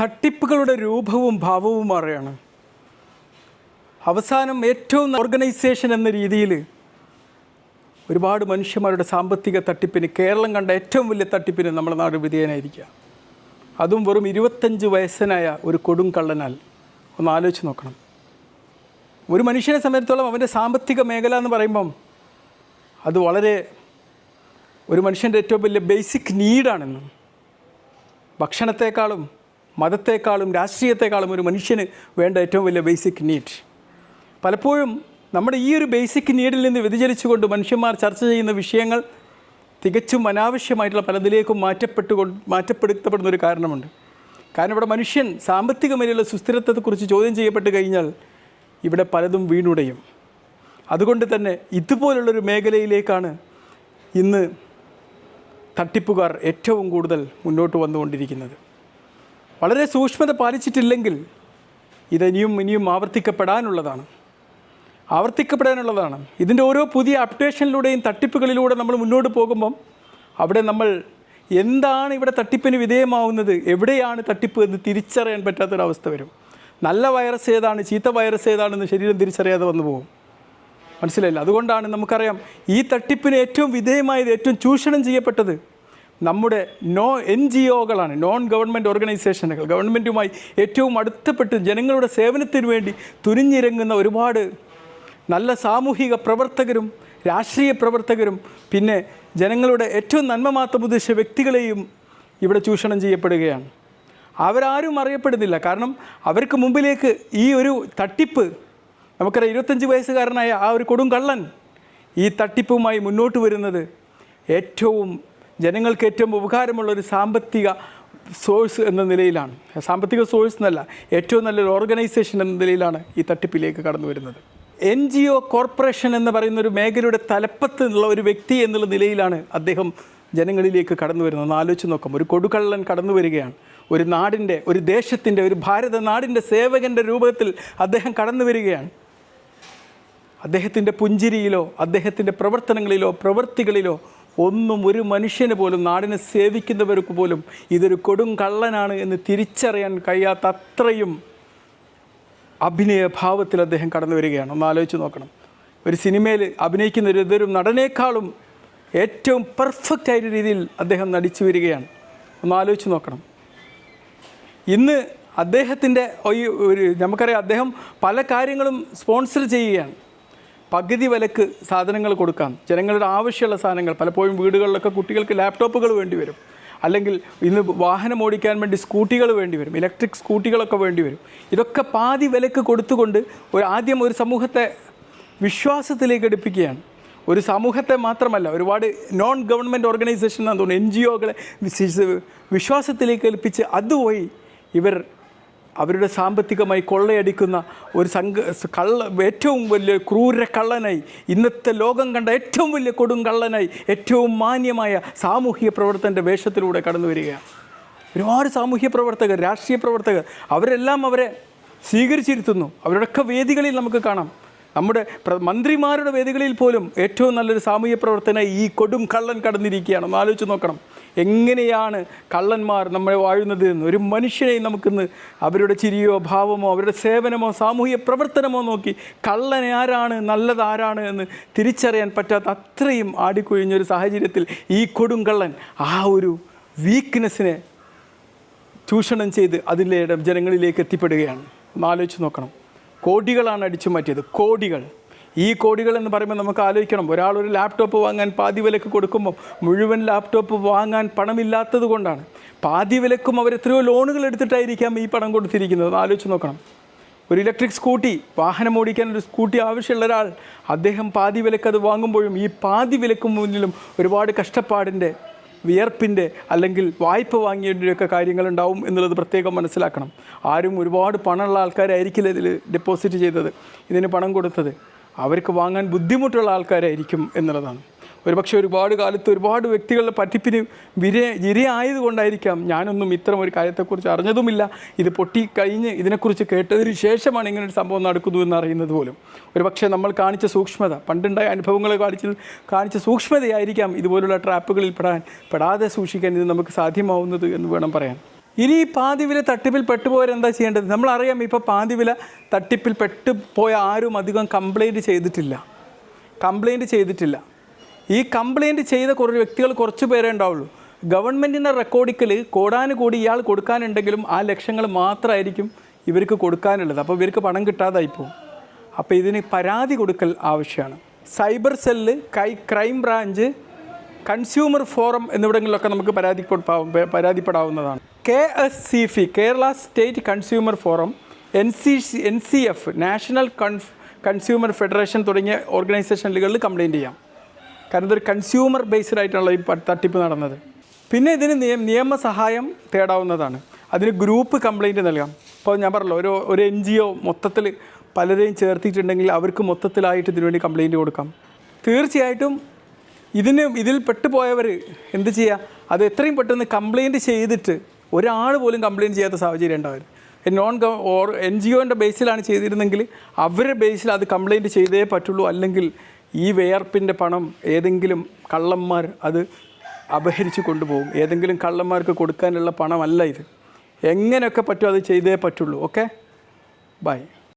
തട്ടിപ്പുകളുടെ രൂപവും ഭാവവും മാറുകയാണ്. അവസാനം ഏറ്റവും ഓർഗനൈസേഷൻ എന്ന രീതിയിൽ ഒരുപാട് മനുഷ്യന്മാരുടെ സാമ്പത്തിക തട്ടിപ്പിന് കേരളം കണ്ട ഏറ്റവും വലിയ തട്ടിപ്പിന് നമ്മുടെ നാട് വിധേയനായിരിക്കുക. അതും വെറും ഇരുപത്തഞ്ച് വയസ്സനായ ഒരു കൊടും കള്ളനാൽ. ഒന്ന് ആലോചിച്ച് നോക്കണം. ഒരു മനുഷ്യനെ സംബന്ധിച്ചോളം അവന്റെ സാമ്പത്തിക മേഖല എന്ന് പറയുമ്പം അത് വളരെ ഒരു മനുഷ്യന്റെ ഏറ്റവും വലിയ ബേസിക് നീഡാണെന്ന്. ഭക്ഷണത്തെക്കാളും മതത്തെക്കാളും രാഷ്ട്രീയത്തെക്കാളും ഒരു മനുഷ്യന് വേണ്ട ഏറ്റവും വലിയ ബേസിക് നീഡ് പലപ്പോഴും നമ്മുടെ ഈ ഒരു ബേസിക് നീഡിൽ നിന്ന് വ്യതിചലിച്ചുകൊണ്ട് മനുഷ്യന്മാർ ചർച്ച ചെയ്യുന്ന വിഷയങ്ങൾ തികച്ചും അനാവശ്യമായിട്ടുള്ള പലതിലേക്കും മാറ്റപ്പെട്ടു മാറ്റപ്പെടുത്തപ്പെടുന്ന ഒരു കാരണമുണ്ട്. കാരണം ഇവിടെ മനുഷ്യൻ സാമ്പത്തിക മേലുള്ള സുസ്ഥിരത്വത്തെക്കുറിച്ച് ചോദ്യം ചെയ്യപ്പെട്ട് കഴിഞ്ഞാൽ ഇവിടെ പലതും വീണുടയും. അതുകൊണ്ട് തന്നെ ഇതുപോലുള്ളൊരു മേഖലയിലേക്കാണ് ഇന്ന് തട്ടിപ്പുകാർ ഏറ്റവും കൂടുതൽ മുന്നോട്ട് വന്നുകൊണ്ടിരിക്കുന്നത്. വളരെ സൂക്ഷ്മത പാലിച്ചിട്ടില്ലെങ്കിൽ ഇതിനിയും ഇനിയും ആവർത്തിക്കപ്പെടാനുള്ളതാണ്. ആവർത്തിക്കപ്പെടാനുള്ളതാണ്. ഇതിന്റെ ഓരോ പുതിയ അപ്ഡേഷനിലൂടെയും തട്ടിപ്പുകളിലൂടെ നമ്മൾ മുന്നോട്ട് പോകുമ്പം അവിടെ നമ്മൾ എന്താണ് ഇവിടെ തട്ടിപ്പിന് വിധേയമാവുന്നത് എവിടെയാണ് തട്ടിപ്പ് എന്ന് തിരിച്ചറിയാൻ പറ്റാത്തൊരവസ്ഥ വരും. നല്ല വൈറസ് ഏതാണ് ചീത്ത വൈറസ് ഏതാണെന്ന് ശരീരം തിരിച്ചറിയാതെ വന്നു പോകും. മനസ്സിലായില്ല? അതുകൊണ്ടാണ് നമുക്കറിയാം ഈ തട്ടിപ്പിന് ഏറ്റവും വിധേയമായത് ഏറ്റവും ചൂഷണം ചെയ്യപ്പെട്ടത് നമ്മുടെ നോ എൻ ജി ഒകളാണ് നോൺ ഗവൺമെന്റ് ഓർഗനൈസേഷനുകൾ ഗവൺമെന്റുമായി ഏറ്റവും അടുത്തപ്പെട്ട് ജനങ്ങളുടെ സേവനത്തിന് വേണ്ടി തുനിഞ്ഞിറങ്ങുന്ന ഒരുപാട് നല്ല സാമൂഹിക പ്രവർത്തകരും രാഷ്ട്രീയ പ്രവർത്തകരും പിന്നെ ജനങ്ങളുടെ ഏറ്റവും നന്മ മാത്രം ഉദ്ദേശിച്ച വ്യക്തികളെയും ഇവിടെ ചൂഷണം ചെയ്യപ്പെടുകയാണ്. അവരാരും അറിയപ്പെടുന്നില്ല. കാരണം അവർക്ക് മുമ്പിലേക്ക് ഈ ഒരു തട്ടിപ്പ് നമുക്കറിയാം ഇരുപത്തഞ്ച് വയസ്സുകാരനായ ആ ഒരു കൊടും കള്ളൻ ഈ തട്ടിപ്പുമായി മുന്നോട്ട് വരുന്നത് ഏറ്റവും ജനങ്ങൾക്ക് ഏറ്റവും ഉപകാരമുള്ള ഒരു സാമ്പത്തിക സോഴ്സ് എന്ന നിലയിലാണ്. സാമ്പത്തിക സോഴ്സ് എന്നല്ല ഏറ്റവും നല്ലൊരു ഓർഗനൈസേഷൻ എന്ന നിലയിലാണ് ഈ തട്ടിപ്പിലേക്ക് കടന്നു വരുന്നത്. എൻ ജി ഒ കോർപ്പറേഷൻ എന്ന് പറയുന്ന ഒരു മേഖലയുടെ തലപ്പത്ത് നിന്നുള്ള ഒരു വ്യക്തി എന്നുള്ള നിലയിലാണ് അദ്ദേഹം ജനങ്ങളിലേക്ക് കടന്നു വരുന്നത്. ഒന്ന് ആലോചിച്ച് നോക്കാം. ഒരു കൊടുക്കള്ളൻ കടന്നു വരികയാണ്. ഒരു നാടിന്റെ ഒരു ദേശത്തിന്റെ ഒരു ഭാരത നാടിന്റെ സേവകന്റെ രൂപത്തിൽ അദ്ദേഹം കടന്നു വരികയാണ്. അദ്ദേഹത്തിന്റെ പുഞ്ചിരിയിലോ അദ്ദേഹത്തിന്റെ പ്രവർത്തനങ്ങളിലോ പ്രവൃത്തികളിലോ ഒന്നും ഒരു മനുഷ്യന് പോലും നാടിനെ സേവിക്കുന്നവർക്ക് പോലും ഇതൊരു കൊടും കള്ളനാണ് എന്ന് തിരിച്ചറിയാൻ കഴിയാത്ത അത്രയും അഭിനയഭാവത്തിൽ അദ്ദേഹം കടന്നു വരികയാണ്. ഒന്ന് ആലോചിച്ച് നോക്കണം. ഒരു സിനിമയിൽ അഭിനയിക്കുന്ന ഒരു ഇതൊരു നടനേക്കാളും ഏറ്റവും പെർഫെക്റ്റ് ആയ രീതിയിൽ അദ്ദേഹം നടിച്ചു വരികയാണ്. ഒന്ന് ആലോചിച്ച് നോക്കണം. ഇന്ന് അദ്ദേഹത്തിന്റെ ഒരു നമുക്കറിയാം അദ്ദേഹം പല കാര്യങ്ങളും സ്പോൺസർ ചെയ്യുകയാണ്. പകുതി വിലക്ക് സാധനങ്ങൾ കൊടുക്കാം. ജനങ്ങളുടെ ആവശ്യമുള്ള സാധനങ്ങൾ പലപ്പോഴും വീടുകളിലൊക്കെ കുട്ടികൾക്ക് ലാപ്ടോപ്പുകൾ വേണ്ടി വരും. അല്ലെങ്കിൽ ഇന്ന് വാഹനം ഓടിക്കാൻ വേണ്ടി സ്കൂട്ടികൾ വേണ്ടി വരും ഇലക്ട്രിക് സ്കൂട്ടികളൊക്കെ വേണ്ടി വരും. ഇതൊക്കെ പാതി വിലക്ക് കൊടുത്തുകൊണ്ട് ഒരു ആദ്യം ഒരു സമൂഹത്തെ വിശ്വാസത്തിലേക്ക് എടുപ്പിക്കുകയാണ് ഒരു സമൂഹത്തെ മാത്രമല്ല ഒരുപാട് നോൺ ഗവൺമെന്റ് ഓർഗനൈസേഷൻ എന്നാണ് തോന്നുന്നു എൻ ജി ഒകളെ വിശ്വാസത്തിലേക്ക് ഏൽപ്പിച്ച് അതുവഴി ഇവർ അവരുടെ സാമ്പത്തികമായി കൊള്ളയടിക്കുന്ന ഒരു സംഘ കള്ള ഏറ്റവും വലിയ ക്രൂര കള്ളനായി ഇന്നത്തെ ലോകം കണ്ട ഏറ്റവും വലിയ കൊടും കള്ളനായി ഏറ്റവും മാന്യമായ സാമൂഹിക പ്രവർത്തന്റെ വേഷത്തിലൂടെ കടന്നു വരികയാണ്. ഒരുപാട് സാമൂഹ്യ പ്രവർത്തകർ രാഷ്ട്രീയ പ്രവർത്തകർ അവരെല്ലാം അവരെ സ്വീകരിച്ചിരുത്തുന്നു. അവരുടെയൊക്കെ വേദികളിൽ നമുക്ക് കാണാം. നമ്മുടെ മന്ത്രിമാരുടെ വേദികളിൽ പോലും ഏറ്റവും നല്ലൊരു സാമൂഹ്യ പ്രവർത്തന ഈ കൊടും കള്ളൻ കടന്നിരിക്കുകയാണ്. ഒന്ന് ആലോചിച്ച് നോക്കണം. എങ്ങനെയാണ് കള്ളന്മാർ നമ്മളെ വാഴുന്നത് എന്ന്? ഒരു മനുഷ്യനെയും നമുക്കിന്ന് അവരുടെ ചിരിയോ ഭാവമോ അവരുടെ സേവനമോ സാമൂഹിക പ്രവർത്തനമോ നോക്കി കള്ളൻ ആരാണ് നല്ലത് ആരാണ് എന്ന് തിരിച്ചറിയാൻ പറ്റാത്ത അത്രയും ആടിക്കൊഴിഞ്ഞൊരു സാഹചര്യത്തിൽ ഈ കൊടും കള്ളൻ ആ ഒരു വീക്ക്നെസ്സിനെ ചൂഷണം ചെയ്ത് അതിലെ ജനങ്ങളിലേക്ക് എത്തിപ്പെടുകയാണ്. ഒന്ന് ആലോചിച്ച് നോക്കണം. കോടികളാണ് അടിച്ചു മാറ്റിയത്. കോടികൾ. ഈ കോടികൾ എന്ന് പറയുമ്പോൾ നമുക്ക് ആലോചിക്കണം. ഒരാൾ ഒരു ലാപ്ടോപ്പ് വാങ്ങാൻ പാതി വിലക്ക് കൊടുക്കുമ്പോൾ മുഴുവൻ ലാപ്ടോപ്പ് വാങ്ങാൻ പണമില്ലാത്തത് കൊണ്ടാണ്. പാതി വിലക്കും അവർ എത്രയോ ലോണുകൾ എടുത്തിട്ടായിരിക്കാം ഈ പണം കൊടുത്തിരിക്കുന്നത്. ആലോചിച്ച് നോക്കണം. ഒരു ഇലക്ട്രിക് സ്കൂട്ടി വാഹനം ഓടിക്കാൻ ഒരു സ്കൂട്ടി ആവശ്യമുള്ള ഒരാൾ അദ്ദേഹം പാതി വിലക്ക് അത് വാങ്ങുമ്പോഴും ഈ പാതി വിലക്ക് മുന്നിലും ഒരുപാട് കഷ്ടപ്പാടിന്റെ വിയർപ്പിന്റെ അല്ലെങ്കിൽ വായ്പ വാങ്ങിയതിന്റെയൊക്കെ കാര്യങ്ങളുണ്ടാവും എന്നുള്ളത് പ്രത്യേകം മനസ്സിലാക്കണം. ആരും ഒരുപാട് പണമുള്ള ആൾക്കാരായിരിക്കില്ല ഇതിൽ ഡെപ്പോസിറ്റ് ചെയ്തത്. ഇതിന് പണം കൊടുത്തത്. അവർക്ക് വാങ്ങാൻ ബുദ്ധിമുട്ടുള്ള ആൾക്കാരായിരിക്കും എന്നുള്ളതാണ്. ഒരുപക്ഷെ ഒരുപാട് കാലത്ത് ഒരുപാട് വ്യക്തികളുടെ പറ്റിപ്പിന് വിര ഇരയായതുകൊണ്ടായിരിക്കാം ഞാനൊന്നും ഇത്തരം ഒരു കാര്യത്തെക്കുറിച്ച് അറിഞ്ഞതുമില്ല. ഇത് പൊട്ടി കഴിഞ്ഞ് ഇതിനെക്കുറിച്ച് കേട്ടതിന് ശേഷമാണ് ഇങ്ങനെ ഒരു സംഭവം നടക്കുന്നു എന്ന് അറിയുന്നത് പോലും. ഒരുപക്ഷെ നമ്മൾ കാണിച്ച സൂക്ഷ്മത പണ്ടുണ്ടായ അനുഭവങ്ങൾ കാണിച്ച് കാണിച്ച സൂക്ഷ്മതയായിരിക്കാം ഇതുപോലുള്ള ട്രാപ്പുകളിൽ പെടാൻ പെടാതെ സൂക്ഷിക്കാൻ ഇത് നമുക്ക് സാധ്യമാവുന്നത് എന്ന് വേണം പറയാൻ. ഇനി ഈ പാതിവില തട്ടിപ്പിൽ പെട്ടുപോയവരെന്താ ചെയ്യേണ്ടത്? നമ്മളറിയാം ഇപ്പോൾ പാതിവില തട്ടിപ്പിൽ പെട്ടുപോയ ആരും അധികം കംപ്ലൈന്റ് ചെയ്തിട്ടില്ല. കംപ്ലൈന്റ് ചെയ്തിട്ടില്ല. ഈ കംപ്ലൈന്റ് ചെയ്ത കുറച്ച് വ്യക്തികൾ കുറച്ച് പേരേ ഉണ്ടാവുള്ളൂ. ഗവൺമെന്റിന്റെ റെക്കോർഡിക്കൽ കോടാനുകൂടി ഇയാൾ കൊടുക്കാനുണ്ടെങ്കിലും ആ ലക്ഷങ്ങൾ മാത്രമായിരിക്കും ഇവർക്ക് കൊടുക്കാനുള്ളത്. അപ്പോൾ ഇവർക്ക് പണം കിട്ടാതായി പോകും. അപ്പോൾ ഇതിന് പരാതി കൊടുക്കൽ ആവശ്യമാണ്. സൈബർ സെല്ല് കൈ ക്രൈം ബ്രാഞ്ച് കൺസ്യൂമർ ഫോറം എന്നിവിടങ്ങളിലൊക്കെ നമുക്ക് പരാതിപ്പെടാ പരാതിപ്പെടാവുന്നതാണ്. K S C F Kerala state consumer forum N C N C F national കൺഫ് consumer federation തുടങ്ങിയ ഓർഗനൈസേഷനുകളിൽ കംപ്ലയിന്റ് ചെയ്യാം. കാരണം ഇതൊരു കൺസ്യൂമർ ബേസ്ഡ് ആയിട്ടുള്ള ഈ തട്ടിപ്പ് നടന്നത്. പിന്നെ ഇതിന് നിയമ നിയമസഹായം തേടാവുന്നതാണ്. അതിന് ഗ്രൂപ്പ് കംപ്ലയിന്റ് നൽകാം. ഇപ്പോൾ ഞാൻ പറഞ്ഞല്ലോ ഒരു ഒരു എൻ ജി ഒ മൊത്തത്തിൽ പലരെയും ചേർത്തിട്ടുണ്ടെങ്കിൽ അവർക്ക് മൊത്തത്തിലായിട്ട് ഇതിന് വേണ്ടി കംപ്ലയിന്റ് കൊടുക്കാം. തീർച്ചയായിട്ടും ഇതിന് ഇതിൽ പെട്ടുപോയവർ എന്ത് ചെയ്യുക അത് എത്രയും പെട്ടെന്ന് കംപ്ലയിന്റ് ചെയ്തിട്ട് ഒരാൾ പോലും കംപ്ലയിന്റ് ചെയ്യാത്ത സാഹചര്യം ഉണ്ടാവരുത് നോൺ ഓർ എൻ ജി ഒന്റെ ബേസിലാണ് ചെയ്തിരുന്നെങ്കിൽ അവരുടെ ബേസിൽ അത് കംപ്ലയിന്റ് ചെയ്തേ പറ്റുള്ളൂ. അല്ലെങ്കിൽ ഈ വേർപ്പിന്റെ പണം ഏതെങ്കിലും കള്ളന്മാർ അത് അപഹരിച്ച് കൊണ്ടുപോകും. ഏതെങ്കിലും കള്ളന്മാർക്ക് കൊടുക്കാനുള്ള പണമല്ല ഇത്. എങ്ങനെയൊക്കെ പറ്റുമോ അത് ചെയ്തേ പറ്റുള്ളൂ. Okay bye